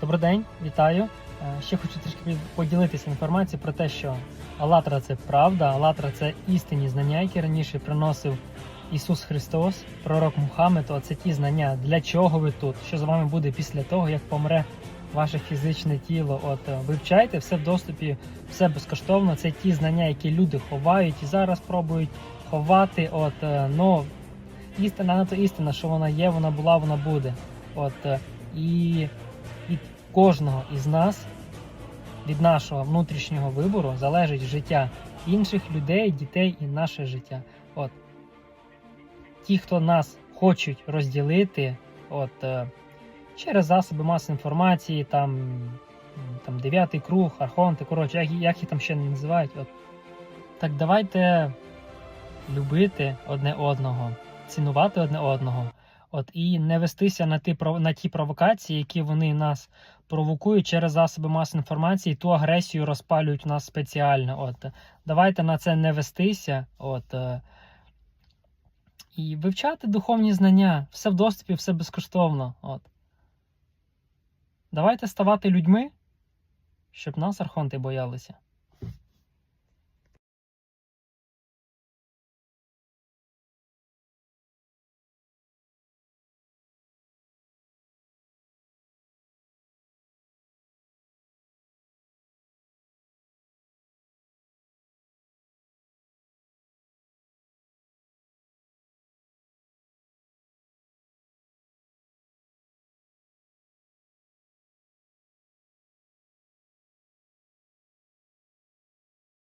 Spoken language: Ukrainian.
Добрий день, вітаю. Е, Ще хочу трішки поділитися інформацією про те, що Алатра це правда, Алатра це істинні знання, які раніше приносив Ісус Христос, пророк Мухаммед. Оце ті знання, для чого ви тут, що з вами буде після того, як помре ваше фізичне тіло. От е, вивчайте все в доступі, все безкоштовно. Це ті знання, які люди ховають і зараз пробують ховати. От ну істина на то істина, що вона є, вона була, вона буде. От і кожного із нас, від нашого внутрішнього вибору, залежить життя інших людей, дітей і наше життя. От ті, хто нас хочуть розділити, от е, через засоби масової інформації, там, там дев'ятий круг, архонти, коротше, як, як їх там ще не називають. От. Так давайте любити одне одного, цінувати одне одного. От і не вестися на ті на ті провокації, які вони нас провокують через засоби масової інформації, ту агресію розпалюють в нас спеціально. От давайте на це не вестися. От е, і вивчати духовні знання, все в доступі, все безкоштовно. От. Давайте ставати людьми, щоб нас архонти боялися.